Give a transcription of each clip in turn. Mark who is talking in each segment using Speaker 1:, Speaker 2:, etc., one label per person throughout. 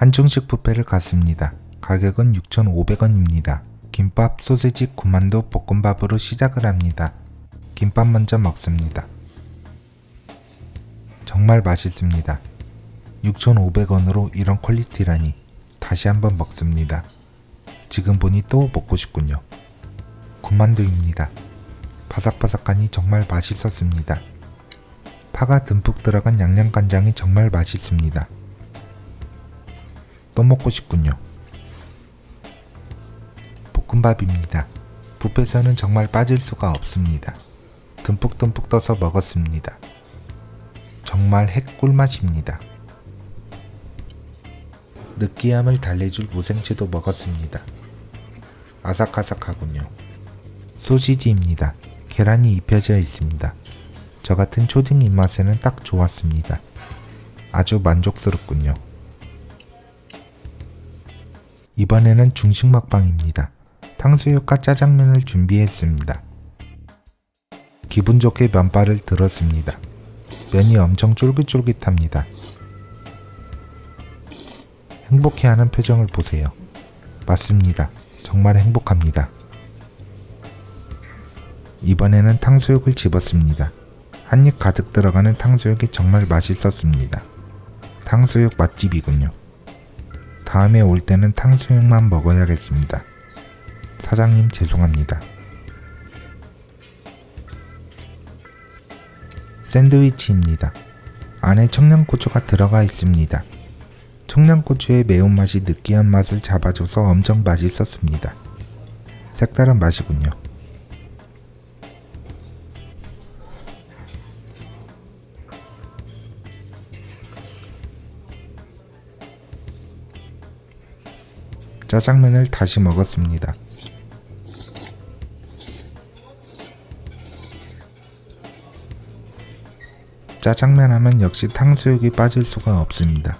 Speaker 1: 한중식 뷔페를 갔습니다. 가격은 6,500원입니다. 김밥, 소세지, 군만두, 볶음밥으로 시작을 합니다. 김밥 먼저 먹습니다. 정말 맛있습니다. 6,500원으로 이런 퀄리티라니 다시 한번 먹습니다. 지금 보니 또 먹고 싶군요. 군만두입니다. 바삭바삭하니 정말 맛있었습니다. 파가 듬뿍 들어간 양념간장이 정말 맛있습니다. 또 먹고 싶군요. 볶음밥입니다. 뷔페에서는 정말 빠질 수가 없습니다. 듬뿍듬뿍 떠서 먹었습니다. 정말 핵 꿀맛입니다. 느끼함을 달래줄 무생채도 먹었습니다. 아삭아삭하군요. 소시지입니다. 계란이 입혀져 있습니다. 저 같은 초딩 입맛에는 딱 좋았습니다. 아주 만족스럽군요. 이번에는 중식 먹방입니다. 탕수육과 짜장면을 준비했습니다. 기분 좋게 면발을 들었습니다. 면이 엄청 쫄깃쫄깃합니다. 행복해하는 표정을 보세요. 맞습니다. 정말 행복합니다. 이번에는 탕수육을 집었습니다. 한 입 가득 들어가는 탕수육이 정말 맛있었습니다. 탕수육 맛집이군요. 다음에 올 때는 탕수육만 먹어야겠습니다. 사장님 죄송합니다. 샌드위치입니다. 안에 청양고추가 들어가 있습니다. 청양고추의 매운맛이 느끼한 맛을 잡아줘서 엄청 맛있었습니다. 색다른 맛이군요. 짜장면을 다시 먹었습니다. 짜장면 하면 역시 탕수육이 빠질 수가 없습니다.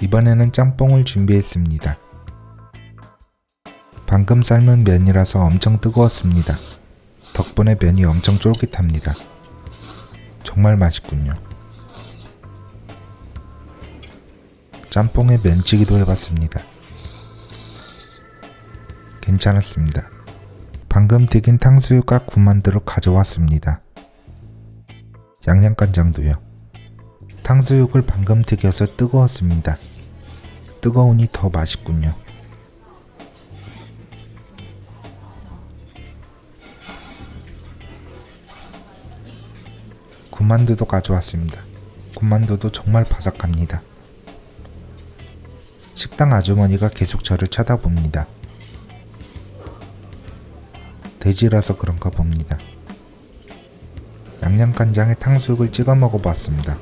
Speaker 1: 이번에는 짬뽕을 준비했습니다. 방금 삶은 면이라서 엄청 뜨거웠습니다. 덕분에 면이 엄청 쫄깃합니다. 정말 맛있군요. 짬뽕에 면치기도 해봤습니다. 괜찮았습니다. 방금 튀긴 탕수육과 군만두를 가져왔습니다. 양념간장도요. 탕수육을 방금 튀겨서 뜨거웠습니다. 뜨거우니 더 맛있군요. 군만두도 가져왔습니다. 군만두도 정말 바삭합니다. 식당 아주머니가 계속 저를 쳐다봅니다. 돼지라서 그런가 봅니다. 양념간장에 탕수육을 찍어 먹어봤습니다.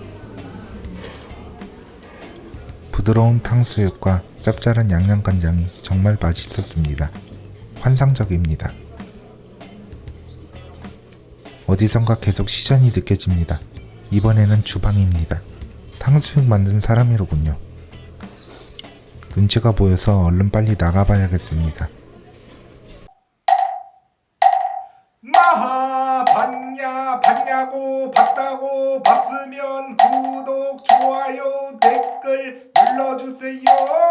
Speaker 1: 부드러운 탕수육과 짭짤한 양념간장이 정말 맛있었습니다. 환상적입니다. 어디선가 계속 시선이 느껴집니다. 이번에는 주방입니다. 탕수육 만든 사람이로군요. 눈치가 보여서 얼른 빨리 나가봐야겠습니다.
Speaker 2: 마하 봤냐 봤냐고 봤다고 봤으면 구독 좋아요 댓글 눌러주세요